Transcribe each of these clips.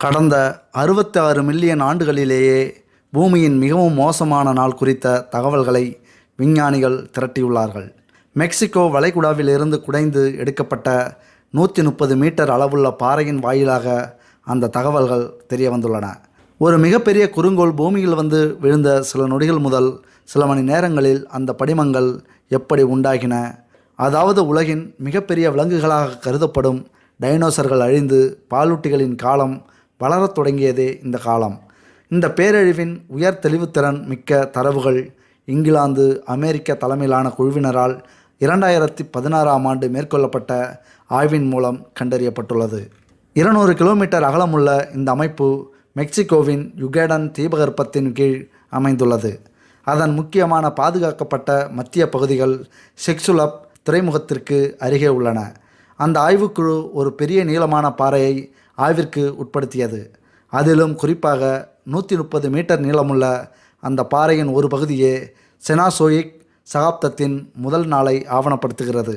கடந்த அறுபத்தி ஆறு மில்லியன் ஆண்டுகளிலேயே பூமியின் மிகவும் மோசமான நாள் குறித்த தகவல்களை விஞ்ஞானிகள் திரட்டியுள்ளார்கள். மெக்சிகோ வளைகுடாவிலிருந்து குடைந்து எடுக்கப்பட்ட நூற்றி முப்பது மீட்டர் அளவுள்ள பாறையின் வாயிலாக அந்த தகவல்கள் தெரிய வந்துள்ளன. ஒரு மிகப்பெரிய குறுங்கோள் பூமியில் வந்து விழுந்த சில நொடிகள் முதல் சில மணி நேரங்களில் அந்த படிமங்கள் எப்படி உண்டாகின? அதாவது உலகின் மிகப்பெரிய விலங்குகளாக கருதப்படும் டைனோசர்கள் அழிந்து பாலூட்டிகளின் காலம் வளரத் தொடங்கியதே இந்த காலம். இந்த பேரழிவின் உயர் தெளிவுத்திறன் மிக்க தரவுகள் இங்கிலாந்து அமெரிக்க தலைமையிலான குழுவினரால் இரண்டாயிரத்தி பதினாறாம் ஆண்டு மேற்கொள்ளப்பட்ட ஆய்வின் மூலம் கண்டறியப்பட்டுள்ளது. இருநூறு கிலோமீட்டர் அகலமுள்ள இந்த அமைப்பு மெக்சிகோவின் யுகேடன் தீபகற்பத்தின் கீழ் அமைந்துள்ளது. அதன் முக்கியமான பாதுகாக்கப்பட்ட மத்திய பகுதிகள் செக்சுலப் துறைமுகத்திற்கு அருகே உள்ளன. அந்த ஆய்வுக்குழு ஒரு பெரிய நீளமான பாறையை ஆய்விற்கு உட்படுத்தியது. அதிலும் குறிப்பாக நூற்றி முப்பது மீட்டர் நீளமுள்ள அந்த பாறையின் ஒரு பகுதியே செனாசோயிக் சகாப்தத்தின் முதல் நாளை ஆவணப்படுத்துகிறது.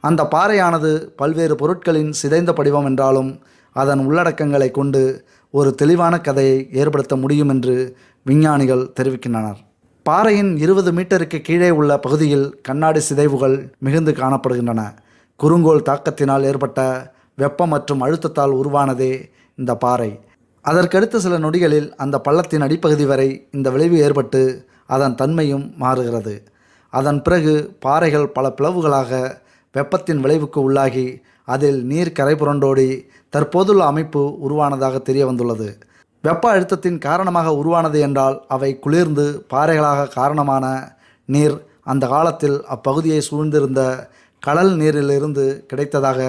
அந்த பாறையானது பல்வேறு பொருட்களின் சிதைந்த படிவம் என்றாலும் அதன் உள்ளடக்கங்களை கொண்டு ஒரு தெளிவான கதையை ஏற்படுத்த முடியும் என்று விஞ்ஞானிகள் தெரிவிக்கின்றனர். பாறையின் இருபது மீட்டருக்கு கீழே உள்ள பகுதியில் கண்ணாடி சிதைவுகள் மிகுந்து காணப்படுகின்றன. குறுங்கோல் தாக்கத்தினால் ஏற்பட்ட வெப்பம் மற்றும் அழுத்தத்தால் உருவானதே இந்த பாறை. அதற்கடுத்த சில நொடிகளில் அந்த பள்ளத்தின் அடிப்பகுதி வரை இந்த விளைவு ஏற்பட்டு அதன் தன்மையும் மாறுகிறது. அதன் பிறகு பாறைகள் பல பிளவுகளாக வெப்பத்தின் விளைவுக்கு உள்ளாகி அதில் நீர் கரை புரண்டோடி தற்போதுள்ள அமைப்பு உருவானதாக தெரிய வந்துள்ளது வெப்ப அழுத்தத்தின் காரணமாக உருவானது என்றால் அவை குளிர்ந்து பாறைகளாக காரணமான நீர் அந்த காலத்தில் அப்பகுதியை சூழ்ந்திருந்த கடல் நீரிலிருந்து கிடைத்ததாக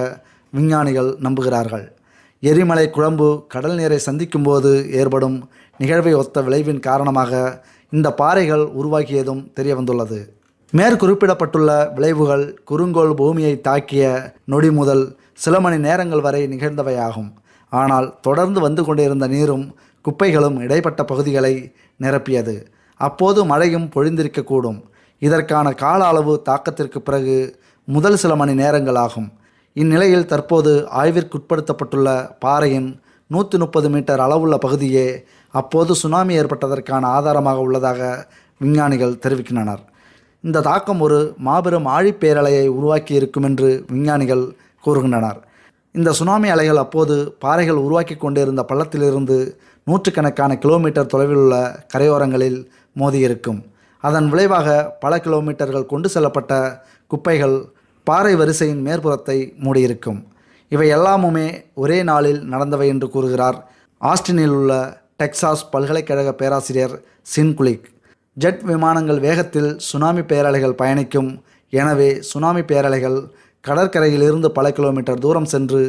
விஞ்ஞானிகள் நம்புகிறார்கள். எரிமலை குழம்பு கடல் நீரை சந்திக்கும்போது ஏற்படும் நிகழ்வை ஒத்த விளைவின் காரணமாக இந்த பாறைகள் உருவாகியதும் தெரிய வந்துள்ளது மேற்குறிப்பிடப்பட்டுள்ள விளைவுகள் குறுங்கோள் பூமியை தாக்கிய நொடி முதல் சில மணி நேரங்கள் வரை நிகழ்ந்தவையாகும். ஆனால் தொடர்ந்து வந்து கொண்டிருந்த நீரும் குப்பைகளும் இடைப்பட்ட பகுதிகளை நிரப்பியது. அப்போது மழையும் பொழிந்திருக்கக்கூடும். இதற்கான கால அளவு தாக்கத்திற்கு பிறகு முதல் சில மணி நேரங்கள் ஆகும் இந்நிலையில் தற்போது ஆய்விற்குட்படுத்தப்பட்டுள்ள பாறையின் நூற்றி முப்பது மீட்டர் அளவுள்ள பகுதியே அப்போது சுனாமி ஏற்பட்டதற்கான ஆதாரமாக உள்ளதாக விஞ்ஞானிகள் தெரிவிக்கின்றனர். இந்த தாக்கம் ஒரு மாபெரும் ஆழிப்பேரலையை உருவாக்கி இருக்கும் என்று விஞ்ஞானிகள் கூறுகின்றனர். இந்த சுனாமி அலைகள் அப்போது பாறைகள் உருவாக்கி கொண்டிருந்த பள்ளத்திலிருந்து நூற்றுக்கணக்கான கிலோமீட்டர் தொலைவில் உள்ள கரையோரங்களில் மோதியிருக்கும். அதன் விளைவாக பல கிலோமீட்டர்கள் கொண்டு செல்லப்பட்ட குப்பைகள் பாறை வரிசையின் மேற்புறத்தை மூடியிருக்கும். இவை எல்லாமுமே ஒரே நாளில் நடந்தவை என்று கூறுகிறார். ஆஸ்டினில் உள்ள டெக்சாஸ் பல்கலைக்கழக பேராசிரியர் சின்குலிக். ஜெட் விமானங்கள் வேகத்தில் சுனாமி பேரலைகள் பயணிக்கும். எனவே சுனாமி பேரலைகள் கடற்கரையிலிருந்து பல கிலோமீட்டர் தூரம் சென்று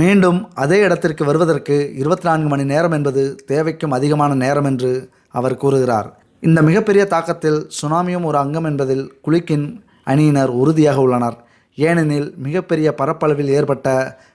மீண்டும் அதே இடத்திற்கு வருவதற்கு இருபத்தி நான்கு மணி நேரம் என்பது தேவைக்கும் அதிகமான நேரம் என்று அவர் கூறுகிறார். இந்த மிகப்பெரிய தாக்கத்தில் சுனாமியும் ஒரு அங்கம் என்பதில் குலிக்கின் அணியினர் உறுதியாக உள்ளனர். ஏனெனில் மிகப்பெரிய பரப்பளவில் ஏற்பட்ட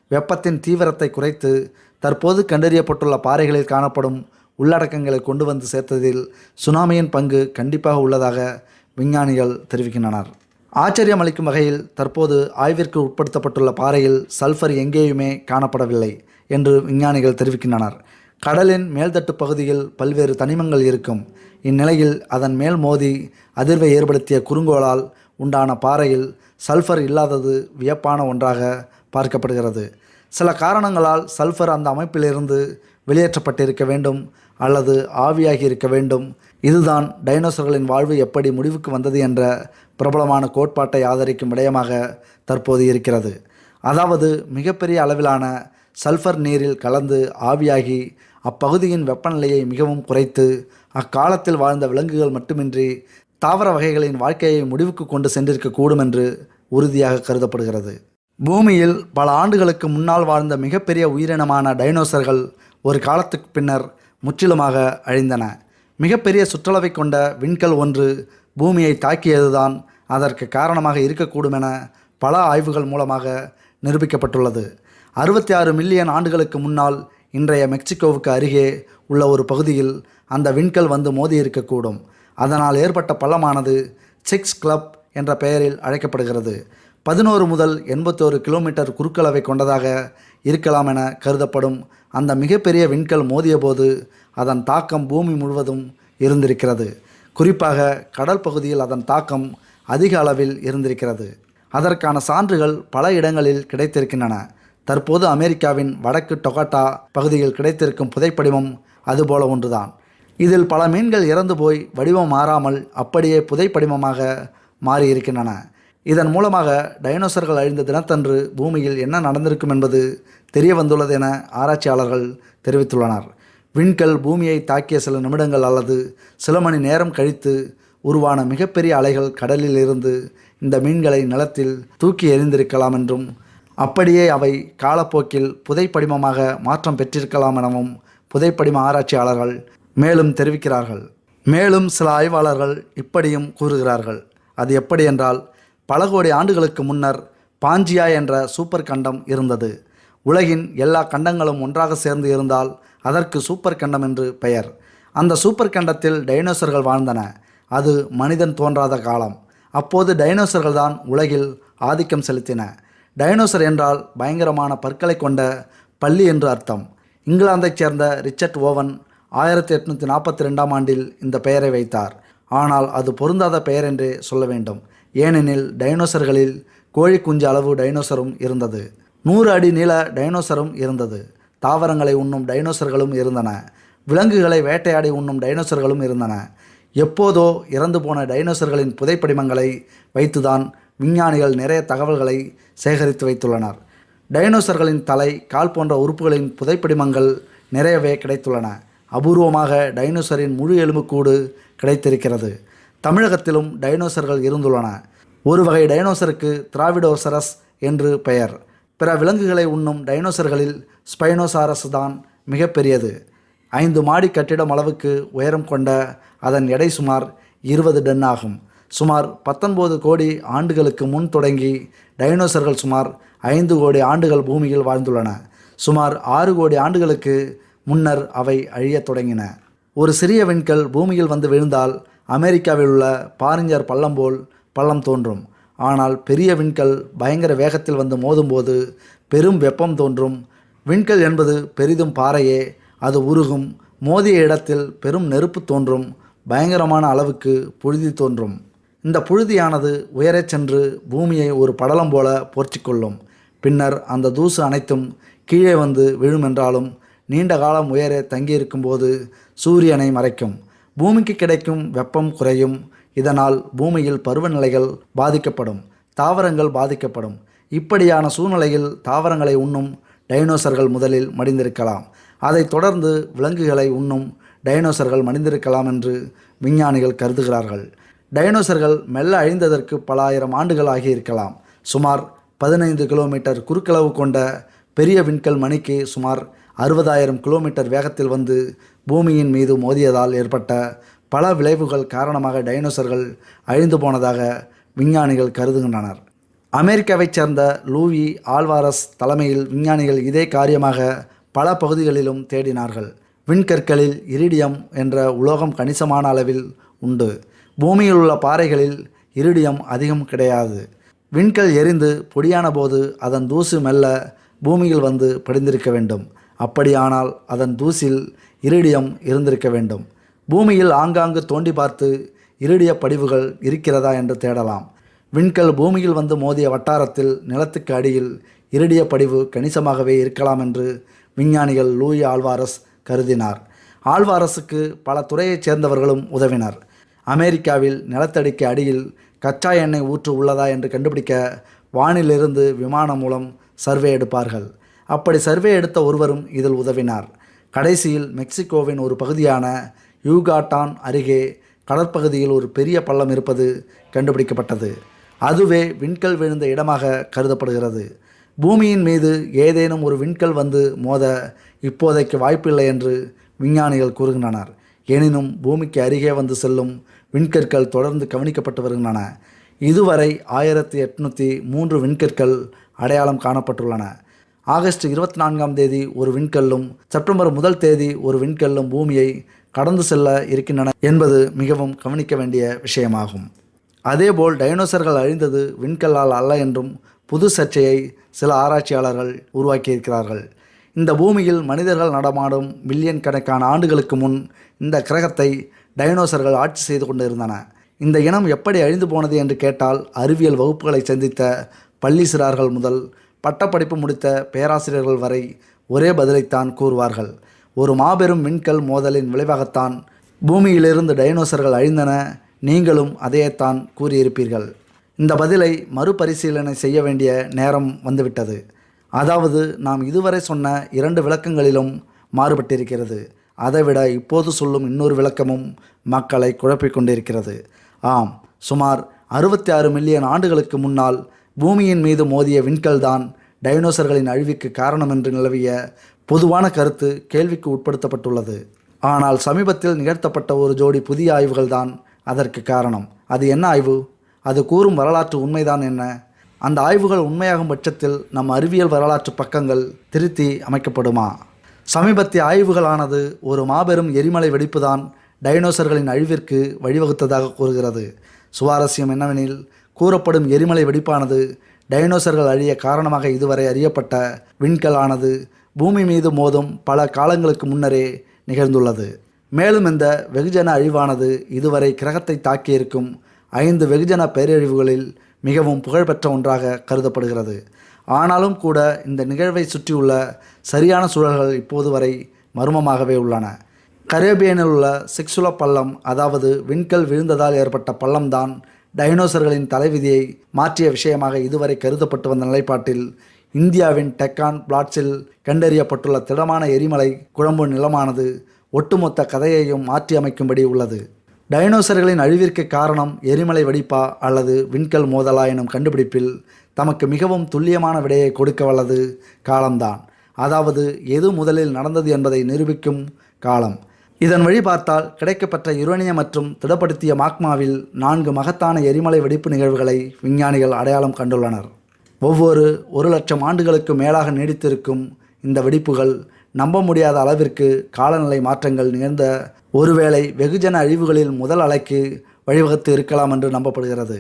வெப்பத்தின் தீவிரத்தை குறைத்து தற்போது கண்டறியப்பட்டுள்ள பாறைகளில் காணப்படும் உள்ளடக்கங்களை கொண்டு வந்து சேர்த்ததில் சுனாமியின் பங்கு கண்டிப்பாக உள்ளதாக விஞ்ஞானிகள் தெரிவிக்கின்றனர். ஆச்சரியம் அளிக்கும் வகையில் தற்போது ஆய்விற்கு உட்படுத்தப்பட்டுள்ள பாறையில் சல்ஃபர் எங்கேயுமே காணப்படவில்லை என்று விஞ்ஞானிகள் தெரிவிக்கின்றனர். கடலின் மேல்தட்டு பகுதியில் பல்வேறு தனிமங்கள் இருக்கும். இந்நிலையில் அதன் மேல் மோதி அதிர்வை ஏற்படுத்திய குறுங்கோளால் உண்டான பாறையில் சல்ஃபர் இல்லாதது வியப்பான ஒன்றாக பார்க்கப்படுகிறது. சில காரணங்களால் சல்ஃபர் அந்த அமைப்பிலிருந்து வெளியேற்றப்பட்டிருக்க வேண்டும் அல்லது ஆவியாகி இருக்க வேண்டும். இதுதான் டைனோசர்களின் வாழ்வு எப்படி முடிவுக்கு வந்தது என்ற பிரபலமான கோட்பாட்டை ஆதரிக்கும் விடயமாக தற்போது இருக்கிறது. அதாவது மிகப்பெரிய அளவிலான சல்ஃபர் நீரில் கலந்து ஆவியாகி அப்பகுதியின் வெப்பநிலையை மிகவும் குறைத்து அக்காலத்தில் வாழ்ந்த விலங்குகள் மட்டுமின்றி தாவர வகைகளின் வாழ்க்கையை முடிவுக்கு கொண்டு சென்றிருக்கக்கூடும் என்று உறுதியாக கருதப்படுகிறது. பூமியில் பல ஆண்டுகளுக்கு முன்னால் வாழ்ந்த மிகப்பெரிய உயிரினமான டைனோசர்கள் ஒரு காலத்துக்கு பின்னர் முற்றிலுமாக அழிந்தன. மிகப்பெரிய சுற்றளவை கொண்ட விண்கல் ஒன்று பூமியை தாக்கியதுதான் அதற்கு காரணமாக இருக்கக்கூடும் என பல ஆய்வுகள் மூலமாக நிரூபிக்கப்பட்டுள்ளது. அறுபத்தி ஆறு மில்லியன் ஆண்டுகளுக்கு முன்னால் இன்றைய மெக்சிகோவுக்கு அருகே உள்ள ஒரு பகுதியில் அந்த விண்கல் வந்து மோதி இருக்கக்கூடும். அதனால் ஏற்பட்ட பள்ளமானது செக்ஸ் கிளப் என்ற பெயரில் அழைக்கப்படுகிறது. பதினோரு முதல் எண்பத்தோரு கிலோமீட்டர் குறுக்களவை கொண்டதாக இருக்கலாம் என கருதப்படும் அந்த மிகப்பெரிய விண்கல் மோதியபோது அதன் தாக்கம் பூமி முழுவதும் இருந்திருக்கிறது. குறிப்பாக கடல் பகுதியில் அதன் தாக்கம் அதிக அளவில் இருந்திருக்கிறது. அதற்கான சான்றுகள் பல இடங்களில் கிடைத்திருக்கின்றன. தற்போது அமெரிக்காவின் வடக்கு டொகாட்டா பகுதியில் கிடைத்திருக்கும் புதைப்படிமம் அதுபோல ஒன்றுதான். இதில் பல மீன்கள் இறந்து போய் வடிவம் மாறாமல் அப்படியே புதைப்படிமமாக மாறியிருக்கின்றன. இதன் மூலமாக டைனோசர்கள் அழிந்த தினத்தன்று பூமியில் என்ன நடந்திருக்கும் என்பது தெரிய வந்துள்ளது என ஆராய்ச்சியாளர்கள் தெரிவித்துள்ளனர். விண்கல் பூமியை தாக்கிய சில நிமிடங்கள் அல்லது சில மணி நேரம் கழித்து உருவான மிகப்பெரிய அலைகள் கடலில் இருந்து இந்த மீன்களை நிலத்தில் தூக்கி எறிந்திருக்கலாம் என்றும் அப்படியே அவை காலப்போக்கில் புதைப்படிமமாக மாற்றம் பெற்றிருக்கலாம் எனவும் புதைப்படிம ஆராய்ச்சியாளர்கள் மேலும் தெரிவிக்கிறார்கள். மேலும் சில ஆய்வாளர்கள் இப்படியும் கூறுகிறார்கள். அது எப்படி என்றால் பல கோடி ஆண்டுகளுக்கு முன்னர் பாஞ்சியா என்ற சூப்பர் கண்டம் இருந்தது. உலகின் எல்லா கண்டங்களும் ஒன்றாக சேர்ந்து இருந்தால் அதற்கு சூப்பர் கண்டம் என்று பெயர். அந்த சூப்பர் கண்டத்தில் டைனோசர்கள் வாழ்ந்தன. அது மனிதன் தோன்றாத காலம். அப்போது டைனோசர்கள் தான் உலகில் ஆதிக்கம் செலுத்தின. டைனோசர் என்றால் பயங்கரமான பற்களை கொண்ட பள்ளி என்று அர்த்தம். இங்கிலாந்தைச் சேர்ந்த ரிச்சர்ட் ஓவன் ஆயிரத்தி எட்நூற்றி நாற்பத்தி ரெண்டாம் ஆண்டில் இந்த பெயரை வைத்தார். ஆனால் அது பொருந்தாத பெயர் என்றே சொல்ல வேண்டும். ஏனெனில் டைனோசர்களில் கோழி குஞ்சு அளவு டைனோசரும் இருந்தது. நூறு அடி நீள டைனோசரும் இருந்தது. தாவரங்களை உண்ணும் டைனோசர்களும் இருந்தன. விலங்குகளை வேட்டையாடி உண்ணும் டைனோசர்களும் இருந்தன. எப்போதோ இறந்து போன டைனோசர்களின் புதைப்படிமங்களை வைத்துதான் விஞ்ஞானிகள் நிறைய தகவல்களை சேகரித்து வைத்துள்ளனர். டைனோசர்களின் தலை கால் போன்ற உறுப்புகளின் புதைப்படிமங்கள் நிறையவே கிடைத்துள்ளன. அபூர்வமாக டைனோசரின் முழு எலும்புக்கூடு கிடைத்திருக்கிறது. தமிழகத்திலும் டைனோசர்கள் இருந்துள்ளன. ஒரு வகை டைனோசருக்கு திராவிடோசரஸ் என்று பெயர். பிற விலங்குகளை உண்ணும் டைனோசர்களில் ஸ்பைனோசாரஸ் தான் மிகப்பெரியது. ஐந்து மாடி கட்டிடம் அளவுக்கு உயரம் கொண்ட அதன் எடை சுமார் இருபது டன் ஆகும். சுமார் பத்தொன்பது கோடி ஆண்டுகளுக்கு முன் தொடங்கி டைனோசர்கள் சுமார் ஐந்து கோடி ஆண்டுகள் பூமியில் வாழ்ந்துள்ளன. சுமார் ஆறு கோடி ஆண்டுகளுக்கு முன்னர் அவை அழியத் தொடங்கின. ஒரு சிறிய விண்கல் பூமியில் வந்து விழுந்தால் அமெரிக்காவில் உள்ள பாரிஞ்சர் பள்ளம் போல் பள்ளம் தோன்றும். ஆனால் பெரிய விண்கல் பயங்கர வேகத்தில் வந்து மோதும்போது பெரும் வெப்பம் தோன்றும். விண்கல் என்பது பெரிதும் பாறையே அது உருகும். மோதிய இடத்தில் பெரும் நெருப்பு தோன்றும். பயங்கரமான அளவுக்கு புழுதி தோன்றும். இந்த புழுதியானது உயரச் சென்று பூமியை ஒரு படலம் போல போர்ச்சிக்கொள்ளும். பின்னர் அந்த தூசு அனைத்தும் கீழே வந்து விழும் என்றாலும் நீண்ட காலம் உயர தங்கியிருக்கும்போது சூரியனை மறைக்கும். பூமிக்கு கிடைக்கும் வெப்பம் குறையும். இதனால் பூமியில் பருவநிலைகள் பாதிக்கப்படும். தாவரங்கள் பாதிக்கப்படும். இப்படியான சூழ்நிலையில் தாவரங்களை உண்ணும் டைனோசர்கள் முதலில் மடிந்திருக்கலாம். அதைத் தொடர்ந்து விலங்குகளை உண்ணும் டைனோசர்கள் மடிந்திருக்கலாம் என்று விஞ்ஞானிகள் கருதுகிறார்கள். டைனோசர்கள் மெல்ல அழிந்ததற்கு பல ஆயிரம் ஆண்டுகள் ஆகியிருக்கலாம். சுமார் பதினைந்து கிலோமீட்டர் குறுக்களவு கொண்ட பெரிய விண்கல் மணிக்கு சுமார் அறுபதாயிரம் கிலோமீட்டர் வேகத்தில் வந்து பூமியின் மீது மோதியதால் ஏற்பட்ட பல விளைவுகள் காரணமாக டைனோசர்கள் அழிந்து போனதாக விஞ்ஞானிகள் கருதுகின்றனர். அமெரிக்காவைச் சேர்ந்த லூவி ஆல்வாரஸ் தலைமையில் விஞ்ஞானிகள் இதே காரியமாக பல பகுதிகளிலும் தேடினார்கள். விண்கற்களில் இரிடியம் என்ற உலோகம் கணிசமான அளவில் உண்டு. பூமியில் உள்ள பாறைகளில் இரிடியம் அதிகம் கிடையாது. விண்கல் எரிந்து பொடியான போது அதன் தூசு மெல்ல பூமியில் வந்து படிந்திருக்க வேண்டும். அப்படியானால் அதன் தூசில் இருடியம் இருந்திருக்க வேண்டும். பூமியில் ஆங்காங்கு தோண்டி பார்த்து இருடிய படிவுகள் இருக்கிறதா என்று தேடலாம். விண்கல் பூமியில் வந்து மோதிய வட்டாரத்தில் நிலத்துக்கு அடியில் இருடிய படிவு கணிசமாகவே இருக்கலாம் என்று விஞ்ஞானிகள் லூயி ஆழ்வாரஸ் கருதினார். ஆழ்வாரஸுக்கு பல துறையைச் சேர்ந்தவர்களும் உதவினர். அமெரிக்காவில் நிலத்தடிக்கு அடியில் கச்சா எண்ணெய் ஊற்று உள்ளதா என்று கண்டுபிடிக்க வானிலிருந்து விமானம் மூலம் சர்வே எடுப்பார்கள். அப்படி சர்வே எடுத்த ஒருவரும் இதில் உதவினார். கடைசியில் மெக்சிகோவின் ஒரு பகுதியான யூகாட்டான் அருகே கடற்பகுதியில் ஒரு பெரிய பள்ளம் இருப்பது கண்டுபிடிக்கப்பட்டது. அதுவே விண்கல் விழுந்த இடமாக கருதப்படுகிறது. பூமியின் மீது ஏதேனும் ஒரு விண்கல் வந்து மோத இப்போதைக்கு வாய்ப்பில்லை என்று விஞ்ஞானிகள் கூறுகின்றனர். எனினும் பூமிக்கு அருகே வந்து செல்லும் விண்கற்கள் தொடர்ந்து கவனிக்கப்பட்டு வருகின்றன. இதுவரை ஆயிரத்தி எட்நூற்றி மூன்று விண்கற்கள் அடையாளம் காணப்பட்டுள்ளன. ஆகஸ்ட் இருபத்தி நான்காம் தேதி ஒரு விண்கல்லும் செப்டம்பர் முதல் தேதி ஒரு விண்கல்லும் பூமியை கடந்து செல்ல இருக்கின்றன என்பது மிகவும் கவனிக்க வேண்டிய விஷயமாகும். அதேபோல் டைனோசர்கள் அழிந்தது விண்கல்லால் அல்ல என்றும் புது சர்ச்சையை சில ஆராய்ச்சியாளர்கள் உருவாக்கியிருக்கிறார்கள். இந்த பூமியில் மனிதர்கள் நடமாடும் மில்லியன் கணக்கான ஆண்டுகளுக்கு முன் இந்த கிரகத்தை டைனோசர்கள் ஆட்சி செய்து கொண்டிருந்தன. இந்த இனம் எப்படி அழிந்து போனது என்று கேட்டால் அறிவியல் வகுப்புகளை சந்தித்த பள்ளி சிறார்கள் முதல் பட்டப்படிப்பு முடித்த பேராசிரியர்கள் வரை ஒரே பதிலைத்தான் கூறுவார்கள். ஒரு மாபெரும் விண்கல் மோதலின் விளைவாகத்தான் பூமியிலிருந்து டைனோசர்கள் அழிந்தன. நீங்களும் அதையேத்தான் கூறியிருப்பீர்கள். இந்த பதிலை மறுபரிசீலனை செய்ய வேண்டிய நேரம் வந்துவிட்டது. அதாவது நாம் இதுவரை சொன்ன இரண்டு விளக்கங்களிலும் மாறுபட்டிருக்கிறது. அதைவிட இப்போது சொல்லும் இன்னொரு விளக்கமும் மக்களை குழப்பிக் கொண்டிருக்கிறது. ஆம் சுமார் அறுபத்தி ஆறு மில்லியன் ஆண்டுகளுக்கு முன்னால் பூமியின் மீது மோதிய விண்கல்தான் டைனோசர்களின் அழிவுக்கு காரணம் என்று நிலவிய பொதுவான கருத்து கேள்விக்கு உட்படுத்தப்பட்டுள்ளது. ஆனால் சமீபத்தில் நிகழ்த்தப்பட்ட ஒரு ஜோடி புதிய ஆய்வுகள் தான் அதற்கு காரணம். அது என்ன ஆய்வு? அது கூறும் வரலாற்று உண்மைதான் என்ன? அந்த ஆய்வுகள் உண்மையாகும் பட்சத்தில் நம் அறிவியல் வரலாற்று பக்கங்கள் திருத்தி அமைக்கப்படுமா? சமீபத்திய ஆய்வுகளானது ஒரு மாபெரும் எரிமலை வெடிப்புதான் டைனோசர்களின் அழிவிற்கு வழிவகுத்ததாக கூறுகிறது. சுவாரஸ்யம் என்னவெனில் கூறப்படும் எரிமலை வெடிப்பானது டைனோசர்கள் அழிய காரணமாக இதுவரை அறியப்பட்ட விண்கலானது பூமி மீது மோதும் பல காலங்களுக்கு முன்னரே நிகழ்ந்துள்ளது. மேலும் இந்த வெகுஜன அழிவானது இதுவரை கிரகத்தை தாக்கியிருக்கும் ஐந்து வெகுஜன பேரழிவுகளில் மிகவும் புகழ்பெற்ற ஒன்றாக கருதப்படுகிறது. ஆனாலும் கூட இந்த நிகழ்வை சுற்றியுள்ள சரியான சூழல்கள் இப்போது வரை மர்மமாகவே உள்ளன. கரேபியனில் உள்ள சிக்சுல பள்ளம் அதாவது விண்கல் விழுந்ததால் ஏற்பட்ட பள்ளம்தான் டைனோசர்களின் தலைவிதியை மாற்றிய விஷயமாக இதுவரை கருதப்பட்டு வந்த நிலைப்பாட்டில் இந்தியாவின் டெக்கான் பிளாட்ஸில் கண்டறியப்பட்டுள்ள திடமான எரிமலை குழம்பு நிலமானது ஒட்டுமொத்த கதையையும் மாற்றி அமைக்கும்படி உள்ளது. டைனோசர்களின் அழிவிற்கு காரணம் எரிமலை வெடிப்பா அல்லது விண்கல் மோதலா எனும் கண்டுபிடிப்பில் தமக்கு மிகவும் துல்லியமான விடையை கொடுக்க வல்லது காலம்தான். அதாவது எது முதலில் நடந்தது என்பதை நிரூபிக்கும் காலம். இதன் வழி பார்த்தால் கிடைக்கப்பெற்ற யுரேனியம் மற்றும் திடப்படுத்திய மாக்மாவில் நான்கு மகத்தான எரிமலை வெடிப்பு நிகழ்வுகளை விஞ்ஞானிகள் அடையாளம் கண்டுள்ளனர். ஒவ்வொரு ஒரு லட்சம் ஆண்டுகளுக்கு மேலாக நீடித்திருக்கும் இந்த வெடிப்புகள் நம்ப முடியாத அளவிற்கு காலநிலை மாற்றங்கள் நிகழ்ந்த ஒருவேளை வெகுஜன அழிவுகளில் முதல் அலைக்கு வழிவகுத்து இருக்கலாம் என்று நம்பப்படுகிறது.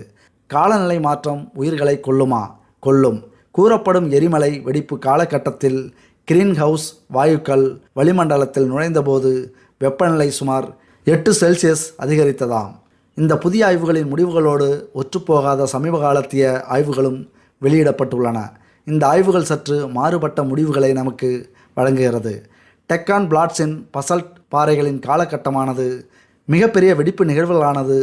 காலநிலை மாற்றம் உயிர்களை கொல்லுமா? கொல்லும். கூறப்படும் எரிமலை வெடிப்பு காலகட்டத்தில் கிரீன் ஹவுஸ் வாயுக்கள் வளிமண்டலத்தில் நுழைந்தபோது வெப்பநிலை சுமார் எட்டு செல்சியஸ் அதிகரித்ததாம். இந்த புதிய ஆய்வுகளின் முடிவுகளோடு ஒற்றுப்போகாத சமீப காலத்திய ஆய்வுகளும் வெளியிடப்பட்டுள்ளன. இந்த ஆய்வுகள் சற்று மாறுபட்ட முடிவுகளை நமக்கு வழங்குகிறது. டெக்கான் பிளாட்ஸின் பசல்ட் பாறைகளின் காலகட்டமானது மிகப்பெரிய வெடிப்பு நிகழ்வுகளானது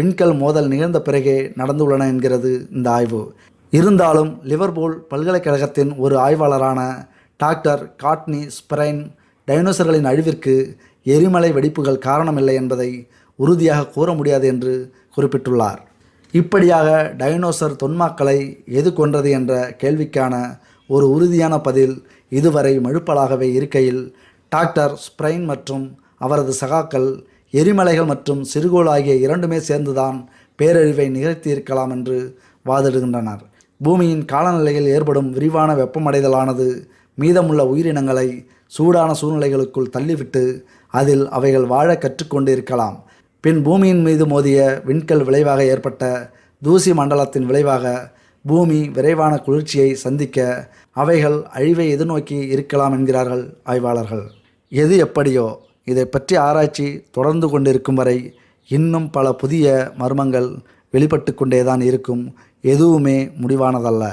விண்கல் மோதல் நிகழ்ந்த பிறகே நடந்துள்ளன என்கிறது இந்த ஆய்வு. இருந்தாலும் லிவர்பூல் பல்கலைக்கழகத்தின் ஒரு ஆய்வாளரான டாக்டர் காட்னி ஸ்பிரைன் டைனோசர்களின் அழிவிற்கு எரிமலை வெடிப்புகள் காரணமில்லை என்பதை உறுதியாக கூற முடியாது என்று குறிப்பிட்டுள்ளார். இப்படியாக டைனோசர் தொன்மாக்களை எது கொன்றது என்ற கேள்விக்கான ஒரு உறுதியான பதில் இதுவரை மழுப்பலாகவே இருக்கையில் டாக்டர் ஸ்ப்ரைன் மற்றும் அவரது சகாக்கள் எரிமலைகள் மற்றும் சிறுகோள் ஆகிய இரண்டுமே சேர்ந்துதான் பேரழிவை நிகழ்த்தியிருக்கலாம் என்று வாதிடுகின்றனர். பூமியின் காலநிலையில் ஏற்படும் விரிவான வெப்பமடைதலானது மீதமுள்ள உயிரினங்களை சூடான சூழ்நிலைகளுக்குள் தள்ளிவிட்டு அதில் அவைகள் வாழ கற்றுக்கொண்டு இருக்கலாம் பின் பூமியின் மீது மோதிய விண்கல் விளைவாக ஏற்பட்ட தூசி மண்டலத்தின் விளைவாக பூமி விரைவான குளிர்ச்சியை சந்திக்க அவைகள் அழிவை எதிர்நோக்கி இருக்கலாம் என்கிறார்கள் ஆய்வாளர்கள். எது எப்படியோ இதை பற்றி ஆராய்ச்சி தொடர்ந்து கொண்டிருக்கும் வரை இன்னும் பல புதிய மர்மங்கள் வெளிப்பட்டு கொண்டேதான் இருக்கும். எதுவுமே முடிவானதல்ல.